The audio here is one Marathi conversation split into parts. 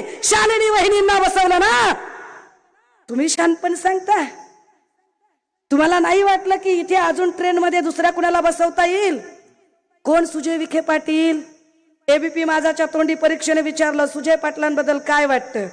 शालिनी वहिनींना बसवलं ना? तुम्ही शानपण सांगता तुम्हाला नाही वाटलं की इथे अजून ट्रेन मध्ये दुसऱ्या कुणाला बसवता येईल? कोण सुजय विखे पाटील? एबीपी माझाच्या तोंडी परीक्षेने विचारलं सुजय पाटलांबद्दल काय वाटतं?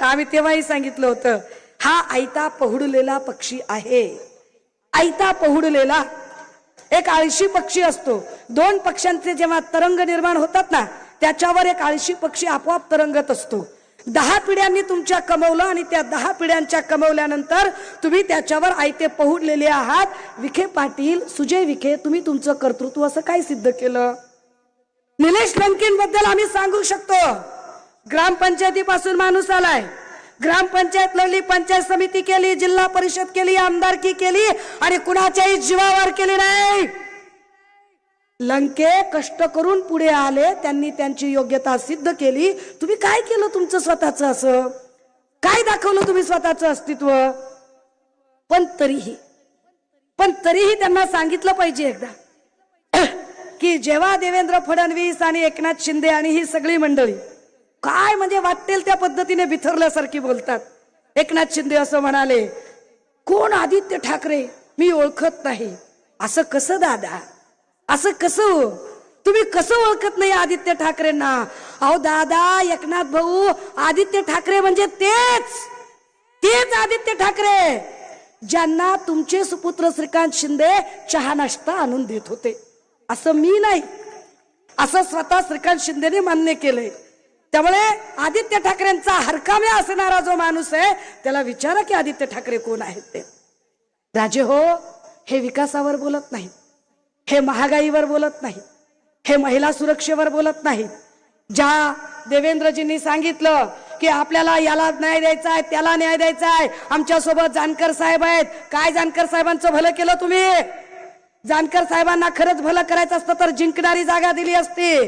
आम्ही तेव्हाही सांगितलं होतं हा आयता पहुडलेला पक्षी आहे. आयता पहुडलेला एक आळशी पक्षी असतो. दोन पक्ष्यांचे जेव्हा तरंग निर्माण होतात ना त्याच्यावर एक आळशी पक्षी आपोआप तरंगत असतो. दहा पिढ्यांनी तुमच्या कमवलं आणि त्या दहा पिढ्यांच्या कमवल्यानंतर तुम्ही त्याच्यावर आयते पहुडलेले आहात. विखे पाटील सुजय विखे तुम्ही तुमचं कर्तृत्व असं काय सिद्ध केलं? निलेश लंकेंबद्दल आम्ही सांगू शकतो. ग्रामपंचायतीपासून माणूस आलाय. ग्रामपंचायत लढली पंचायत समिती केली जिल्हा परिषद केली आमदारकी केली आणि कुणाच्याही जीवावर केली नाही. लंके कष्ट करून पुढे आले त्यांनी त्यांची योग्यता सिद्ध केली. तुम्ही काय केलं तुमचं स्वतःच असं? काय दाखवलं तुम्ही स्वतःच अस्तित्व? पण तरीही पण तरीही त्यांना सांगितलं पाहिजे एकदा. की जेव्हा देवेंद्र फडणवीस आणि एकनाथ शिंदे आणि ही सगळी मंडळी काय म्हणजे वाटेल त्या पद्धतीने बिथरल्यासारखी बोलतात. एकनाथ शिंदे असं म्हणाले कोण आदित्य ठाकरे? मी ओळखत नाही. असं कसं दादा? असं कसं? तुम्ही कसं ओळखत नाही आदित्य ठाकरेंना? अहो दादा एकनाथ भाऊ आदित्य ठाकरे म्हणजे तेच! तेच आदित्य ठाकरे! ज्यांना तुमचे सुपुत्र श्रीकांत शिंदे चहा नाश्ता आणून देत होते. असं मी नाही. असं स्वतः श्रीकांत शिंदेने मान्य केलंय. त्यामुळे आदित्य ठाकरेंचा हरकाम्या असणारा जो माणूस आहे त्याला विचारा की आदित्य ठाकरे कोण आहेत ते. राजे हो हे विकासावर बोलत नाही हे महागाईवर बोलत नाही हे महिला सुरक्षेवर बोलत नाही ज्या देवेंद्रजींनी सांगितलं की आपल्याला याला न्याय द्यायचा आहे त्याला न्याय द्यायचा आहे. आमच्यासोबत जानकर साहेब आहेत. काय जानकर साहेबांचं भलं केलं तुम्ही? जानकर साहेबांना खरंच भलं करायचं असतं तर जिंकणारी जागा दिली असती.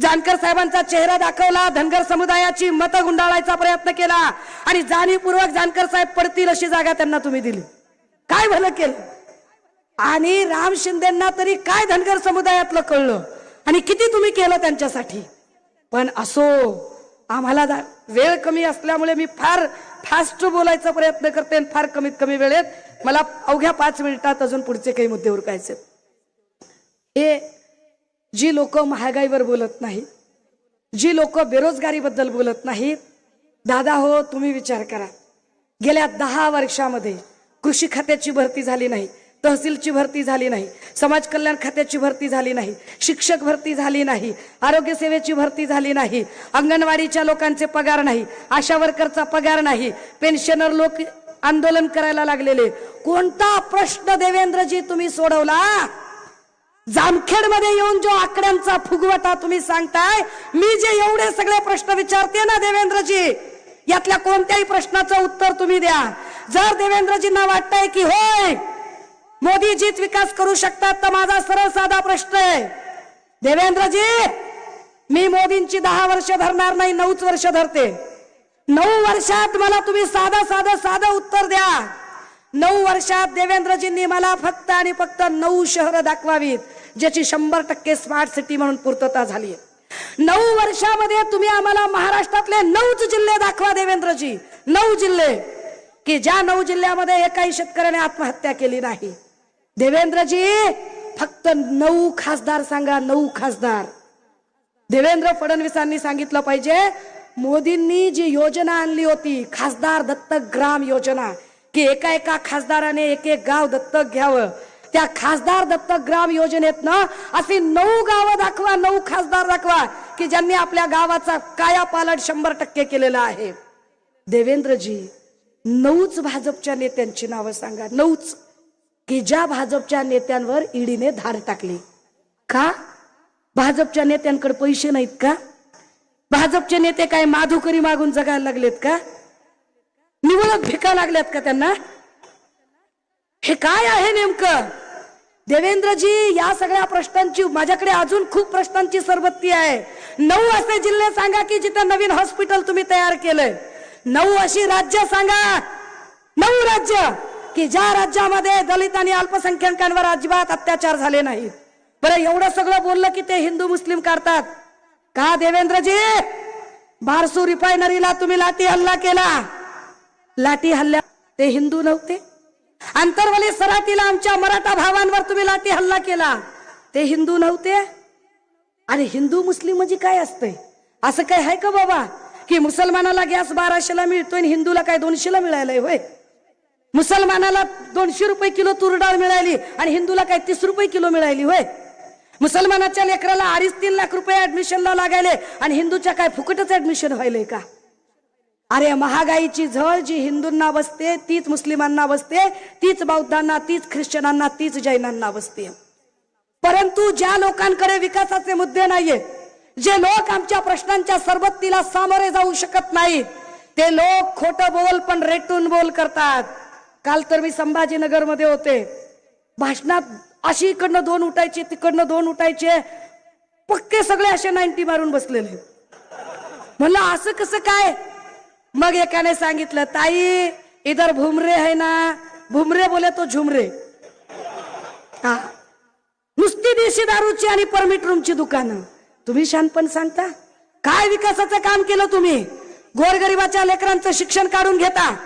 जानकर साहेबांचा चेहरा दाखवला धनगर समुदायाची मतं गुंडाळायचा प्रयत्न केला आणि जाणीवपूर्वक जानकर साहेब पडतील अशी जागा त्यांना तुम्ही दिली. काय भलं केलं? आणि राम शिंदेना तरी काय धनगर समुदायातलं कळलं? आणि किती तुम्ही केलं त्यांच्यासाठी? पण असो आम्हाला वेळ कमी असल्यामुळे मी फार फास्ट बोलायचा प्रयत्न करते आणि फार कमीत कमी वेळेत. मला अवघ्या पाच मिनिटात अजून पुढचे काही मुद्दे उरकायचे हे जी लोक महागाईवर बोलत नाही जी लोक बेरोजगारीबद्दल बोलत नाहीत दादा हो तुम्ही विचार करा. गेल्या दहा वर्षामध्ये कृषी खात्याची भरती झाली नाही. तहसीलची भरती झाली नाही समाज कल्याण खात्याची भरती झाली नाही शिक्षक भरती झाली नाही आरोग्य सेवेची भरती झाली नाही अंगणवाडीच्या लोकांचे पगार नाही आशा वर्करचा पगार नाही पेन्शनर लोक आंदोलन करायला लागलेले. कोणता प्रश्न देवेंद्रजी तुम्ही सोडवला? जामखेडमध्ये येऊन जो आकड्यांचा फुगवटा तुम्ही सांगताय मी जे एवढे सगळे प्रश्न विचारते ना देवेंद्रजी यातल्या कोणत्याही प्रश्नाचं उत्तर तुम्ही द्या. जर देवेंद्रजींना वाटतंय की होय मोदीजीत विकास करू शकतात तर माझा सरळ साधा प्रश्न आहे. देवेंद्रजी मी मोदींची दहा वर्ष धरणार नाही नऊच वर्ष धरते. नऊ वर्षात मला तुम्ही साधं साधं साधं उत्तर द्या. नऊ वर्षात देवेंद्रजींनी मला फक्त आणि फक्त नऊ शहरं दाखवावीत ज्याची शंभर टक्के स्मार्ट सिटी म्हणून पूर्तता झाली नऊ वर्षामध्ये तुम्ही आम्हाला महाराष्ट्रातले नऊच जिल्हे दाखवा देवेंद्रजी. नऊ जिल्हे. की ज्या नऊ जिल्ह्यामध्ये एकाही शेतकऱ्याने आत्महत्या केली नाही. देवेंद्रजी फक्त नऊ खासदार सांगा नऊ खासदार. देवेंद्र फडणवीसांनी सांगितलं पाहिजे मोदींनी जी योजना आणली होती खासदार दत्तक ग्राम योजना की एका एका खासदाराने एक एक गाव दत्तक घ्यावं. त्या खासदार दत्तक ग्राम योजनेतनं अशी नऊ गावं दाखवा नऊ खासदार दाखवा की ज्यांनी आपल्या गावाचा कायापालट शंभर टक्के केलेला आहे. देवेंद्रजी नऊच भाजपच्या नेत्यांची नावं सांगा नऊच. की ज्या भाजपच्या नेत्यांवर ईडीने धार टाकली. का? भाजपच्या नेत्यांकडे पैसे नाहीत का? भाजपचे नेते काय माधुकरी मागून जगायला लागलेत का? निवडक भिका लागल्यात का त्यांना? हे काय आहे नेमकं? देवेंद्रजी या सगळ्या प्रश्नांची माझ्याकडे अजून खूप प्रश्नांची सरबत्ती आहे. नऊ असे जिल्हे सांगा की जिथं नवीन हॉस्पिटल तुम्ही तयार केलंय. नऊ अशी राज्य सांगा. नऊ राज्य! की ज्या राज्यामध्ये दलित आणि अल्पसंख्याकांवर अजिबात अत्याचार झाले नाहीत. बरं एवढं सगळं बोललं की ते हिंदू मुस्लिम करतात का देवेंद्रजी? बारसू रिफायनरीला तुम्ही लाठी हल्ला केला. लाठी हल्ल्या ते हिंदू नव्हते. आंतरवली सराटीला आमच्या मराठा भावांवर तुम्ही लाठी हल्ला केला. ते हिंदू नव्हते. आणि हिंदू मुस्लिम म्हणजे काय असतंय? असं काय आहे का बाबा? की मुसलमानाला गॅस बाराशेला मिळतोय आणि हिंदूला काय दोनशेला मिळायलाय होय? मुसलमानाला दोनशे रुपये किलो तूर डाळ मिळाली आणि हिंदूला काय तीस रुपये किलो मिळाली होय? मुसलमानाच्या लेकराला अडीच तीन लाख रुपये ऍडमिशनला लागायले आणि हिंदूच्या काय फुकटच ऍडमिशन व्हायलंय का? अरे महागाईची झळ जी हिंदूंना बसते तीच मुस्लिमांना बसते तीच बौद्धांना तीच ख्रिश्चनांना तीच जैनांना बसते. परंतु ज्या लोकांकडे विकासाचे मुद्दे नाहीये जे लोक आमच्या प्रश्नांच्या सरबत्तीला सामोरे जाऊ शकत नाहीत ते लोक खोटं बोल पण रेटून बोल करतात. काल तर मी संभाजीनगरमध्ये होते. भाषणात अशी इकडनं दोन उठायचे तिकडनं दोन उठायचे. पक्के सगळे असे नाईन्टी मारून बसलेले. म्हणलं असं कसं काय? मग एकाने सांगितलं ताई इधर भुमरे है ना. भुमरे बोले तो झुमरे. हा. नुसती देशी दारूची आणि परमिट रूमची दुकानं. तुम्ही शानपण सांगता? काय विकासाचं काम केलं तुम्ही? गोरगरिबाच्या लेकरांचं शिक्षण काढून घेता?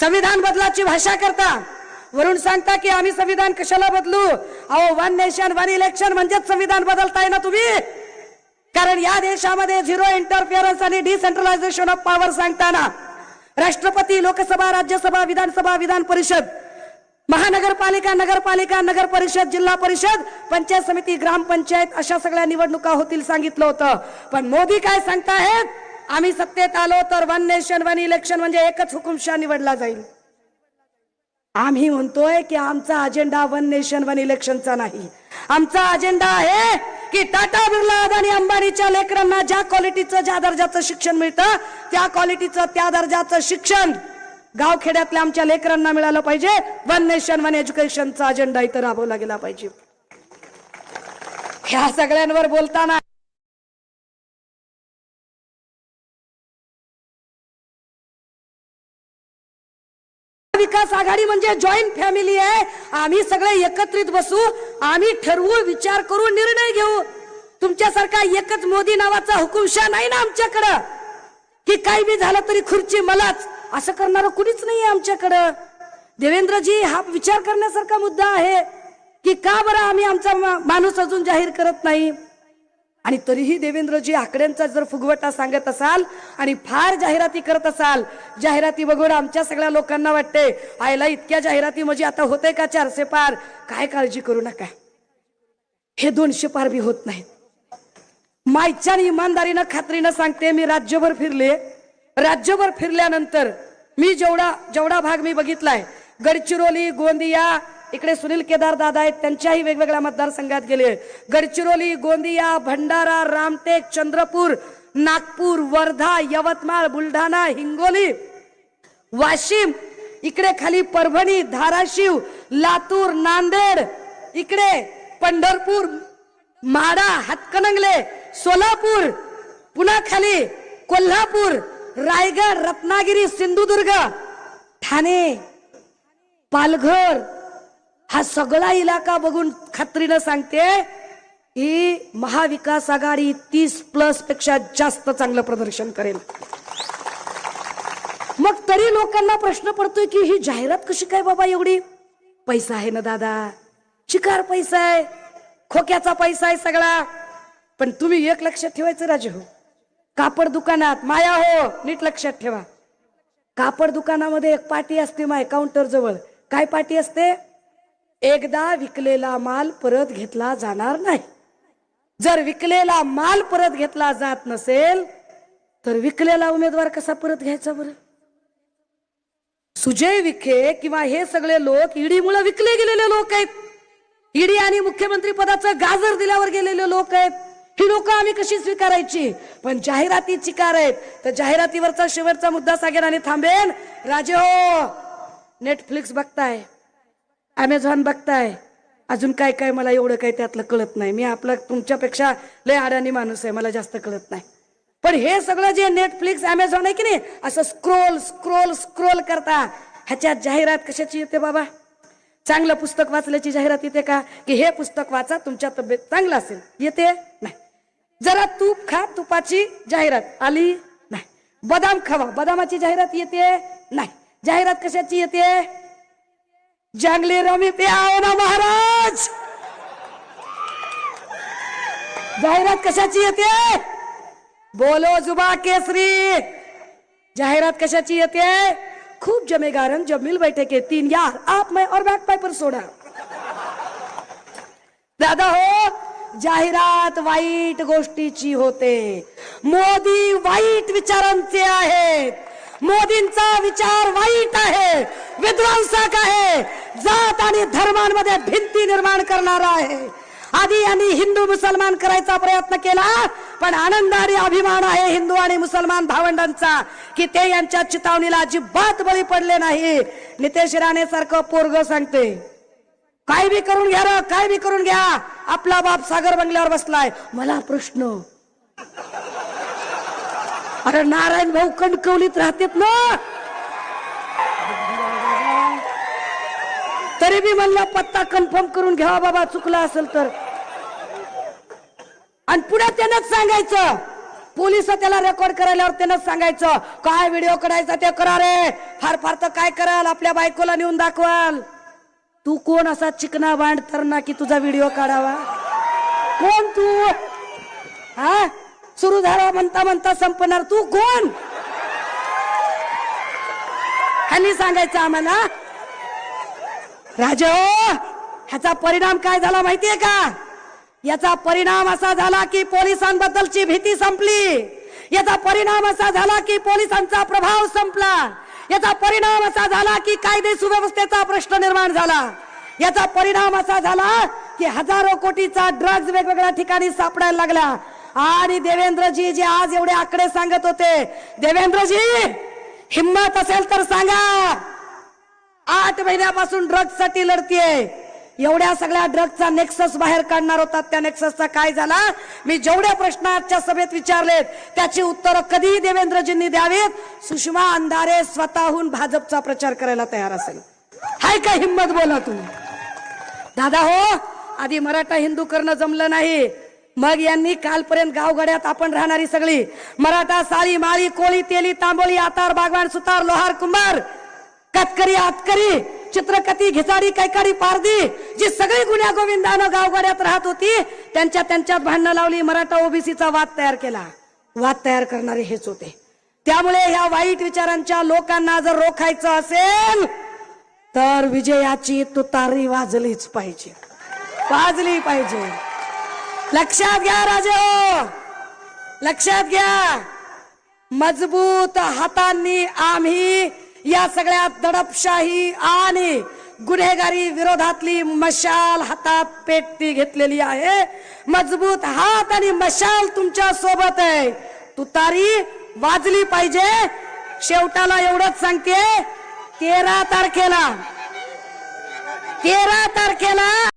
संविधान बदलाची भाषा करता. वरून सांगता की आम्ही संविधान कशाला बदलू? अहो वन नेशन वन इलेक्शन म्हणजेच संविधान बदलताय ना तुम्ही? कारण या देशामध्ये झिरो इंटरफिअरन्स आणि डिसेंट्रलायझेशन ऑफ पॉवर सांगताना राष्ट्रपती लोकसभा राज्यसभा विधानसभा विधान परिषद महानगरपालिका नगरपालिका नगर परिषद जिल्हा परिषद पंचायत समिती ग्रामपंचायत अशा सगळ्या निवडणुका होतील सांगितलं होतं. पण मोदी काय सांगतायत आम्ही सत्तेत आलो तर वन नेशन वन इलेक्शन म्हणजे एकच हुकुमशाह निवडला जाईल. आम्ही म्हणतोय की आमचा अजेंडा वन नेशन वन इलेक्शनचा नाही. आमचा अजेंडा आहे की टाटा बिर्ला अदानी अंबानीच्या लेकरांना ज्या क्वालिटीचं ज्या दर्जाचं शिक्षण मिळतं त्या क्वालिटीचं त्या दर्जाचं शिक्षण गावखेड्यातल्या आमच्या लेकरांना मिळालं पाहिजे. वन नेशन वन एज्युकेशनचा अजेंडा इथं राबवला गेला पाहिजे. ह्या सगळ्यांवर बोलताना विकास आघाडी म्हणजे जॉईंट फॅमिली आहे. आम्ही सगळे एकत्रित बसू आम्ही ठरवू विचार करू निर्णय घेऊ. तुमच्यासारखा एकच मोदी नावाचा हुकुमशा नाही ना आमच्याकडं? की काही बी झालं तरी खुर्ची मलाच. असं करणारं कुणीच नाही आमच्याकडं. देवेंद्रजी हा विचार करण्यासारखा मुद्दा आहे. की का बरं आम्ही आमचा मा- माणूस अजून जाहीर करत नाही? आणि तरीही देवेंद्रजी आकड्यांचा जर फुगवटा सांगत असाल आणि फार जाहिराती करत असाल जाहिराती बघून आमच्या सगळ्या लोकांना वाटते आयला इतक्या जाहिराती म्हणजे आता होते का चारशे पार? काय काळजी करू नका. हे दोनशे पार बी होत नाहीत. मायच्या आणि इमानदारीनं खात्रीनं सांगते मी राज्यभर फिरले. राज्यभर फिरल्यानंतर मी जेवढा जेवढा भाग मी बघितलाय गडचिरोली गोंदिया इकडे सुनील केदार दादा आहेत त्यांच्याही वेगवेगळ्या मतदारसंघात गेले गडचिरोली गोंदिया भंडारा रामटेक चंद्रपूर नागपूर वर्धा यवतमाळ बुलढाणा हिंगोली वाशिम इकडे खाली परभणी धाराशिव लातूर नांदेड इकडे पंढरपूर माडा हातकणंगले सोलापूर पुन्हा खाली कोल्हापूर रायगड रत्नागिरी सिंधुदुर्ग ठाणे पालघर हा सगळा इलाका बघून खात्रीनं सांगते ही महाविकास आघाडी तीस प्लसपेक्षा जास्त चांगलं प्रदर्शन करेल. मग तरी लोकांना प्रश्न पडतोय की ही जाहिरात कशी काय बाबा एवढी? पैसा आहे ना दादा? शिकार पैसा आहे. खोक्याचा पैसा आहे सगळा. पण तुम्ही एक लक्षात ठेवायचं राजे हो. कापड दुकानात माया हो नीट लक्षात ठेवा. कापड दुकानामध्ये एक पाटी असते माय काउंटर जवळ. काय पाटी असते? एकदा विकलेला माल परत घेतला जाणार नाही. जर विकलेला माल परत घेतला जात नसेल तर विकलेला उमेदवार कसा परत घ्यायचा बरं? सुजय विखे किंवा हे सगळे लोक ईडीमुळे विकले गेलेले लोक आहेत. ईडी आणि मुख्यमंत्री पदाचं गाजर दिल्यावर गेलेले लोक आहेत. ही लोक आम्ही कशी स्वीकारायची? पण जाहिराती चिकार आहेत. तर जाहिरातीवरचा शेवटचा मुद्दा सांगेन आणि थांबेन. राजे हो नेटफ्लिक्स बघताय. ॲमेझॉन बघताय. अजून काय काय मला एवढं काय त्यातलं कळत नाही. मी आपला तुमच्यापेक्षा लय अडाणी माणूस आहे मला जास्त कळत नाही. पण हे सगळं जे नेटफ्लिक्स अमेझॉन आहे की नाही असं स्क्रोल स्क्रोल स्क्रोल करता. ह्याच्यात जाहिरात कशाची येते बाबा? चांगलं पुस्तक वाचल्याची जाहिरात येते का? की हे पुस्तक वाचा तुमच्या तब्येत चांगलं असेल. येते? नाही. जरा तूप खा तुपाची जाहिरात. आली? नाही. बदाम खावा. बदामाची जाहिरात येते? नाही. जाहिरात कशाची येते? जंगली रमी पे आओ ना महाराज! जाहिरात कशाची येते? बोलो जुबा केसरी! जाहिरात कशाची येते? खूप जमेगारन जब मिल बैठे के तीन यार आप मैं और बैक पाइपर सोडा. दादा हो जाहिरात वाईट गोष्टीची होते. मोदी वाईट विचारांचे आहेत. मोदींचा विचार वाईट आहे. विध्वंसक आहे. जात आणि धर्मांमध्ये भिंती निर्माण करणारा आहे. आधी यांनी हिंदू मुसलमान करायचा प्रयत्न केला पण आनंद आणि अभिमान आहे हिंदू आणि मुसलमान भावंडांचा की ते यांच्या चितावणीला अजिबात बळी पडले नाही. नितेश राणे सारखं पोरग सांगते काय बी करून घ्या र काय बी करून घ्या. आपला बाप सागर बंगल्यावर बसलाय. मला प्रश्न अरे नारायण भाऊ कणकवलीत राहतेत ना? तरी बी म्हणला पत्ता कन्फर्म करून घ्यावा बाबा चुकला असेल तर. आणि पुढे त्यानंच सांगायचं. पोलीस त्याला रेकॉर्ड करायल्यावर त्यानंच सांगायचं काय व्हिडिओ काढायचा ते करा रे. फार फार तर काय कराल? आपल्या बायकोला नेऊन दाखवाल. तू कोण असा चिकना बांड तर ना की तुझा व्हिडिओ काढावा? कोण तू? हा? सुरू झाला म्हणता म्हणता संपणार. तू कोण? ह्यांनी सांगायचं आम्हाला राजा हो, ह्याचा परिणाम काय झाला माहितीये का? याचा परिणाम असा झाला की पोलिसांबद्दलची भीती संपली. याचा परिणाम असा झाला की पोलिसांचा प्रभाव संपला. याचा परिणाम असा झाला की कायदे सुव्यवस्थेचा प्रश्न निर्माण झाला. याचा परिणाम असा झाला की हजारो कोटीचा ड्रग्ज वेगवेगळ्या ठिकाणी सापडायला लागला. आणि देवेंद्रजी जे आज एवढे आकडे सांगत होते देवेंद्रजी हिंमत असेल तर सांगा. आठ महिन्यापासून ड्रग्ससाठी लढतीये. एवढ्या सगळ्या ड्रग्जचा नेक्सस बाहेर काढणार होता त्या नेक्ससचा काय झाला? मी जेवढे प्रश्न आजच्या सभेत विचारलेत त्याची उत्तरं कधीही देवेंद्रजींनी द्यावीत. सुषमा अंधारे स्वतःहून भाजपचा प्रचार करायला तयार असेल. हाय का हिंमत बोला तुम्ही? दादा हो आधी मराठा हिंदू करणं जमलं नाही. मग यांनी कालपर्यंत गावगड्यात आपण राहणारी सगळी. मराठा साळी माळी कोळी तेली तांबोळी आतार बागवान सुतार लोहार कुंभार कतकरी आतकरी चित्रकती घिसाडी कैकाडी पारदी जी सगळी गुन्ह्या गोविंदानं गावगाड्यात राहत होती त्यांच्या त्यांच्यात भांडणं लावली मराठा ओबीसीचा वाद तयार केला. वाद तयार करणारे हेच होते. त्यामुळे ह्या वाईट विचारांच्या लोकांना जर रोखायचं असेल तर विजयाची तुतारी वाजलीच पाहिजे. वाजली पाहिजे. लक्षात घ्या राजे हो. लक्षात घ्या. मजबूत हातांनी आम्ही या सगळ्या दडपशाही आणि गुन्हेगारी विरोधातली मशाल हातात पेटती घेतलेली आहे. मजबूत हात आणि मशाल तुमच्यासोबत आहे. तुतारी वाजली पाहिजे. शेवटाला एवढंच सांगते तेरा तारखेला तेरा तारखेला